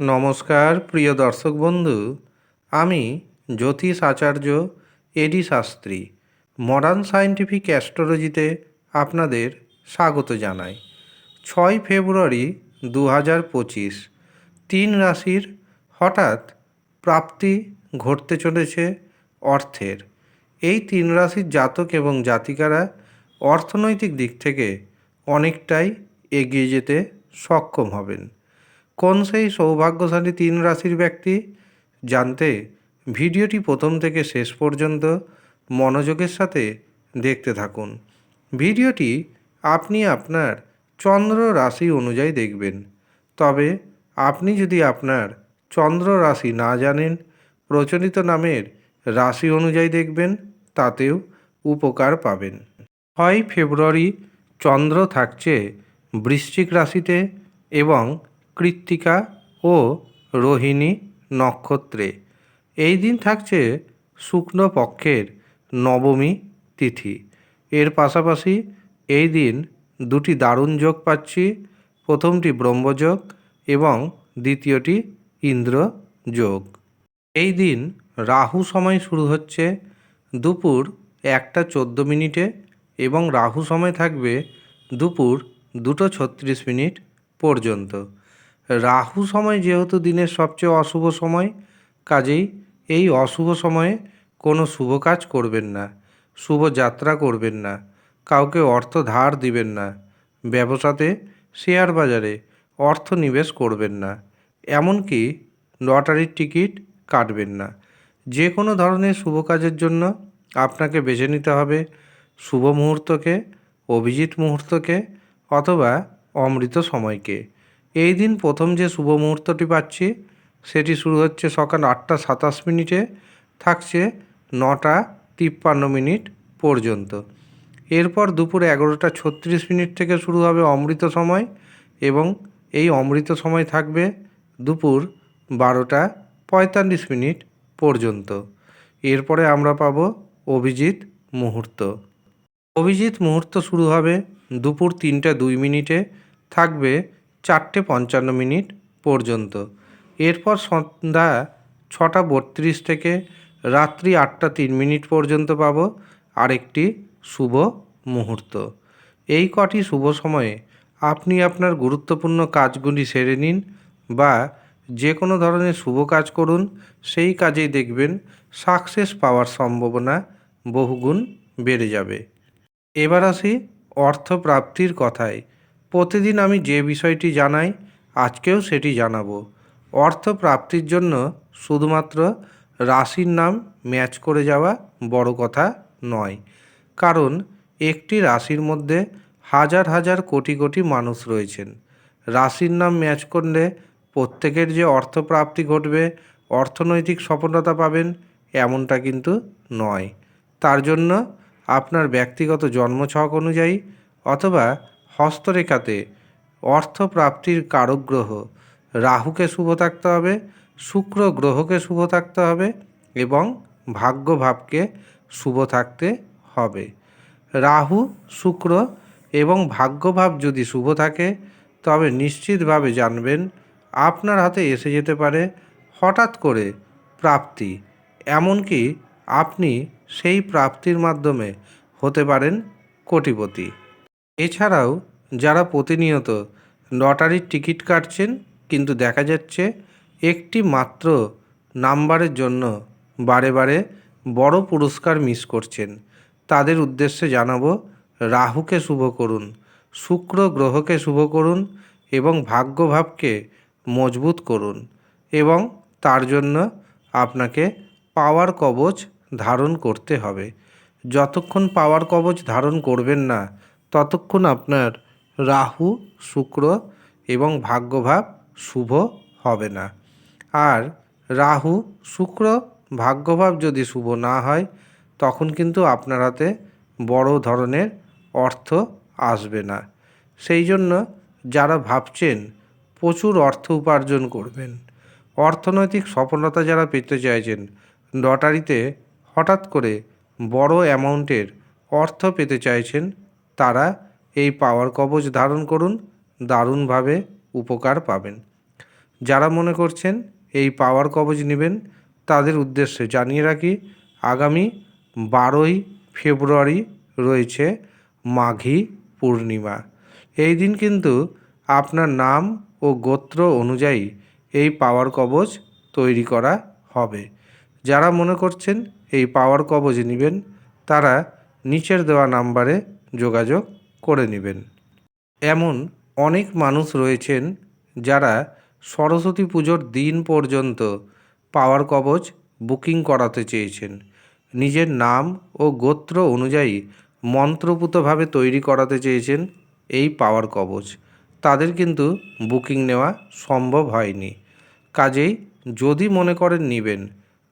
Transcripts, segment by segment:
নমস্কার, প্রিয় দর্শক বন্ধু। আমি জ্যোতিষ আচার্য এডি শাস্ত্রী। মডার্ন সায়েন্টিফিক অ্যাস্ট্রোলজিতে আপনাদের স্বাগত জানাই। ছয় ফেব্রুয়ারি দু হাজার পঁচিশ, তিন রাশির হঠাৎ প্রাপ্তি ঘটতে চলেছে অর্থের। এই তিন রাশির জাতক এবং জাতিকারা অর্থনৈতিক দিক থেকে অনেকটাই এগিয়ে যেতে সক্ষম হবেন। কোন সেই সৌভাগ্যশালী তিন রাশির ব্যক্তি? জানতে ভিডিওটি প্রথম থেকে শেষ পর্যন্ত মনোযোগের সাথে দেখতে থাকুন। ভিডিওটি আপনি আপনার চন্দ্র রাশি অনুযায়ী দেখবেন। তবে আপনি যদি আপনার চন্দ্র রাশি না জানেন, প্রচলিত নামের রাশি অনুযায়ী দেখবেন, তাতেও উপকার পাবেন। ছয় ফেব্রুয়ারি চন্দ্র থাকছে বৃশ্চিক রাশিতে এবং কৃত্তিকা ও রোহিণী নক্ষত্রে। এই দিন থাকছে শুক্ল পক্ষের নবমী তিথি। এর পাশাপাশি এই দিন দুটি দারুণ যোগ পাচ্ছি। প্রথমটি ব্রহ্মযোগ এবং দ্বিতীয়টি ইন্দ্র যোগ। এই দিন রাহু সময় শুরু হচ্ছে দুপুর একটা চোদ্দ মিনিটে এবং রাহু সময় থাকবে দুপুর দুটো ছত্রিশ মিনিট পর্যন্ত। রাহু সময় যেহেতু দিনের সবচেয়ে অশুভ সময়, কাজেই এই অশুভ সময়ে কোনো শুভ কাজ করবেন না, শুভ যাত্রা করবেন না, কাউকে অর্থ ধার দিবেন না, ব্যবসাতে শেয়ার বাজারে অর্থ নিবেশ করবেন না, এমনকি লটারির টিকিট কাটবেন না। যে কোনো ধরনের শুভ কাজের জন্য আপনাকে বেছে নিতে হবে শুভ মুহূর্তকে, অভিজিৎ মুহূর্তকে অথবা অমৃত সময়কে। এই দিন প্রথম যে শুভ মুহূর্তটি পাচ্ছি, সেটি শুরু হচ্ছে সকাল আটটা সাতাশ মিনিটে, থাকছে নটা তিপ্পান্ন মিনিট পর্যন্ত। এরপর দুপুর এগারোটা ছত্রিশ মিনিট থেকে শুরু হবে অমৃত সময় এবং এই অমৃত সময় থাকবে দুপুর বারোটা পঁয়তাল্লিশ মিনিট পর্যন্ত। এরপরে আমরা পাবো অভিজিৎ মুহূর্ত। অভিজিৎ মুহূর্ত শুরু হবে দুপুর তিনটা দুই মিনিটে, থাকবে চারটে পঞ্চান্ন মিনিট পর্যন্ত। এরপর সন্ধ্যা ছটা বত্রিশ থেকে রাত্রি আটটা তিন মিনিট পর্যন্ত পাবো। আরেকটি শুভ মুহূর্ত। এই কটি শুভ সময়ে আপনি আপনার গুরুত্বপূর্ণ কাজগুলি সেরে নিন বা যে কোনো ধরনের শুভ কাজ করুন, সেই কাজেই দেখবেন সাকসেস পাওয়ার সম্ভাবনা বহুগুণ বেড়ে যাবে। এবার আসি অর্থ প্রাপ্তির কথায়। প্রতিদিন আমি যে বিষয়টি জানাই, আজকেও সেটি জানাব। অর্থ প্রাপ্তির জন্য শুধুমাত্র রাশির নাম ম্যাচ করে যাওয়া বড় কথা নয়। কারণ একটি রাশির মধ্যে হাজার হাজার কোটি কোটি মানুষ রয়েছেন। রাশির নাম ম্যাচ করলে প্রত্যেকের যে অর্থপ্রাপ্তি ঘটবে, অর্থনৈতিক সফলতা পাবেন এমনটা কিন্তু নয়। তার জন্য আপনার ব্যক্তিগত জন্মছক অনুযায়ী অথবা হস্তরেখাতে অর্থ প্রাপ্তির কারক গ্রহ রাহুকে শুভ থাকতে হবে, শুক্র গ্রহকে শুভ থাকতে হবে এবং ভাগ্যভাবকে শুভ থাকতে হবে। রাহু, শুক্র এবং ভাগ্যভাব যদি শুভ থাকে, তবে নিশ্চিতভাবে জানবেন আপনার হাতে এসে যেতে পারে হঠাৎ করে প্রাপ্তি। এমনকি আপনি সেই প্রাপ্তির মাধ্যমে হতে পারেন কোটিপতি। এছাড়াও, যারা প্রতিনিয়ত লটারির টিকিট কাটছেন, কিন্তু দেখা যাচ্ছে একটি মাত্র নাম্বারের জন্য বারে বারে বড় পুরস্কার মিস করছেন। তাদের উদ্দেশ্যে জানাব, রাহুকে শুভ করুন, শুক্র গ্রহকে শুভ করুন এবং ভাগ্যভাবকে মজবুত করুন এবং তার জন্য আপনাকে পাওয়ার কবচ ধারণ করতে হবে। যতক্ষণ পাওয়ার কবচ ধারণ করবেন না ততক্ষণ আপনার রাহু, শুক্র এবং ভাগ্যভাব শুভ হবে না। আর রাহু, শুক্র, ভাগ্যভাব যদি শুভ না হয়, তখন কিন্তু আপনার হাতে বড় ধরনের অর্থ আসবে না। সেই জন্য যারা ভাবছেন, প্রচুর অর্থ উপার্জন করবেন। অর্থনৈতিক সফলতা যারা পেতে চাইছেন, লটারিতে হঠাৎ করে বড় অ্যামাউন্টের অর্থ পেতে চাইছেন তারা এই পাওয়ার কবচ ধারণ করুন, দারুণভাবে উপকার পাবেন। যারা মনে করছেন এই পাওয়ার কবচ নেবেন, তাদের উদ্দেশ্যে জানিয়ে রাখি, আগামী বারোই ফেব্রুয়ারি রয়েছে মাঘী পূর্ণিমা। এই দিন কিন্তু আপনার নাম ও গোত্র অনুযায়ী এই পাওয়ার কবচ তৈরি করা হবে। যারা মনে করছেন এই পাওয়ার কবচ নেবেন, তারা নিচের দেওয়া নাম্বারে যোগাযোগ করে নেবেন। এমন অনেক মানুষ রয়েছেন যারা সরস্বতী পুজোর দিন পর্যন্ত পাওয়ার কবচ বুকিং করাতে চেয়েছেন। নিজের নাম ও গোত্র অনুযায়ী মন্ত্রপুতভাবে তৈরি করাতে চেয়েছেন এই পাওয়ার কবচ। তাদের কিন্তু বুকিং নেওয়া সম্ভব হয়নি। কাজেই যদি মনে করেন নেবেন,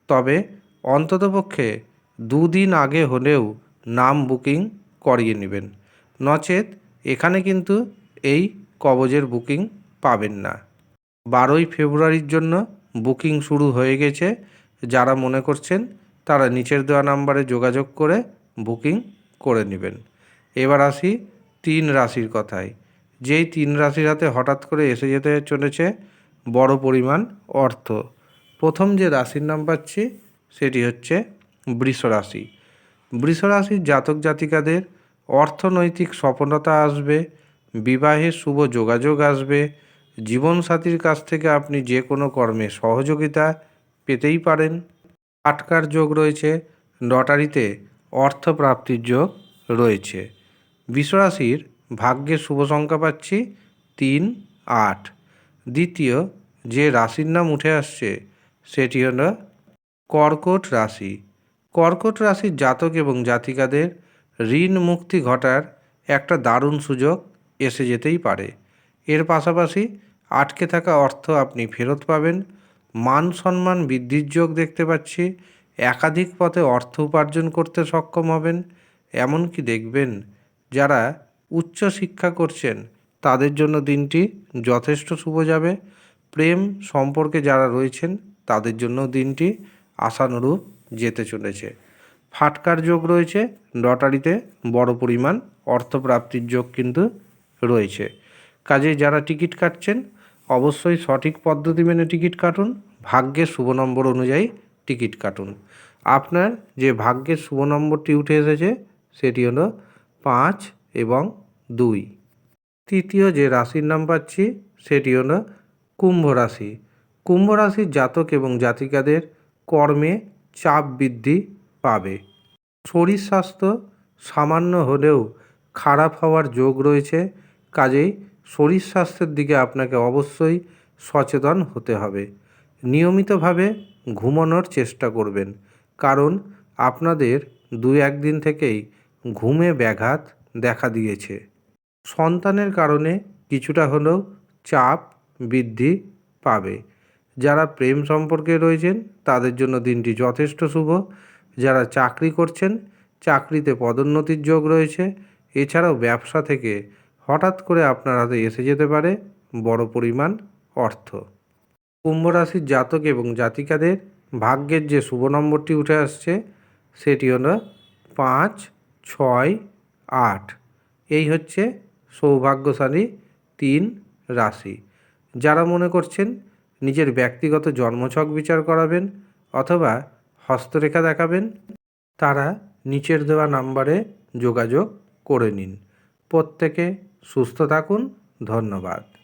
তবে অন্ততপক্ষে দুদিন আগে হলেও নাম বুকিং করিয়ে নেবেন। নচেত এখানে কিন্তু এই কবজের বুকিং পাবেন না। বারোই ফেব্রুয়ারির জন্য বুকিং শুরু হয়ে গেছে। যারা মনে করছেন তারা নিচের দেওয়া নাম্বারে যোগাযোগ করে বুকিং করে নেবেন। এবার আসি তিন রাশির কথায়। যেই তিন রাশির হাতে হঠাৎ করে এসে যেতে চলেছে বড় পরিমাণ অর্থ। প্রথম যে রাশির নাম পাচ্ছি সেটি হচ্ছে বৃষ রাশি বৃষ রাশির জাতক জাতিকাদের অর্থনৈতিক সফলতা আসবে বিবাহের শুভ যোগাযোগ আসবে, জীবনসাথীর কাছ থেকে আপনি যে কোনো কর্মে সহযোগিতা পেতেই পারেন। আটকার যোগ রয়েছে, লটারিতে অর্থ প্রাপ্তির যোগ রয়েছে। বিশ্বরাশির ভাগ্যের শুভ সংখ্যা পাচ্ছি তিন, আট। দ্বিতীয় যে রাশির নাম উঠে আসছে, সেটি হলো কর্কট রাশি। কর্কট রাশির জাতক এবং জাতিকাদের ঋণ মুক্তি ঘটার একটা দারুণ সুযোগ এসে যেতেই পারে। এর পাশাপাশি আটকে থাকা অর্থ আপনি ফেরত পাবেন। মান সম্মান বৃদ্ধির যোগ দেখতে পাচ্ছি। একাধিক পথে অর্থ উপার্জন করতে সক্ষম হবেন। এমনকি দেখবেন যারা উচ্চ শিক্ষা করছেন, তাদের জন্য দিনটি যথেষ্ট শুভ যাবে। প্রেম সম্পর্কে যারা রয়েছেন, তাদের জন্য দিনটি আশানুরূপ যেতে চলেছে। ফাটকার যোগ রয়েছে, লটারিতে বড় পরিমাণ অর্থপ্রাপ্তির যোগ কিন্তু রয়েছে। কাজে যারা টিকিট কাটছেন, অবশ্যই সঠিক পদ্ধতি মেনে টিকিট কাটুন, ভাগ্যের শুভ নম্বর অনুযায়ী টিকিট কাটুন। আপনার যে ভাগ্যের শুভ নম্বরটি উঠে এসেছে, সেটি হলো পাঁচ এবং দুই। তৃতীয় যে রাশির নাম পাচ্ছি, সেটি হলো কুম্ভ রাশি। কুম্ভ রাশির জাতক এবং জাতিকাদের কর্মে চাপ বৃদ্ধি পাবে। শরীর স্বাস্থ্য সামান্য হলেও খারাপ হওয়ার যোগ রয়েছে। কাজেই শরীর স্বাস্থ্যের দিকে আপনাকে অবশ্যই সচেতন হতে হবে। নিয়মিতভাবে ঘুমানোর চেষ্টা করবেন। কারণ আপনাদের দু একদিন থেকেই ঘুমে ব্যাঘাত দেখা দিয়েছে। সন্তানের কারণে কিছুটা হলেও চাপ বৃদ্ধি পাবে। যারা প্রেম সম্পর্কে রয়েছেন, তাদের জন্য দিনটি যথেষ্ট শুভ। যারা চাকরি করছেন, চাকরিতে পদোন্নতির যোগ রয়েছে। এছাড়াও ব্যবসা থেকে হঠাৎ করে আপনার হাতে এসে যেতে পারে বড় পরিমাণ অর্থ। কুম্ভ রাশির জাতক এবং জাতিকাদের ভাগ্যের যে শুভ নম্বরটি উঠে আসছে, সেটি হলো পাঁচ, ছয়, আট। এই হচ্ছে সৌভাগ্যশালী তিন রাশি। যারা মনে করছেন, নিজের ব্যক্তিগত জন্মছক বিচার করাবেন অথবা হস্তরেখা দেখাবেন। তারা নিচের দেওয়া নাম্বারে যোগাযোগ করে নিন। প্রত্যেকে সুস্থ থাকুন। ধন্যবাদ।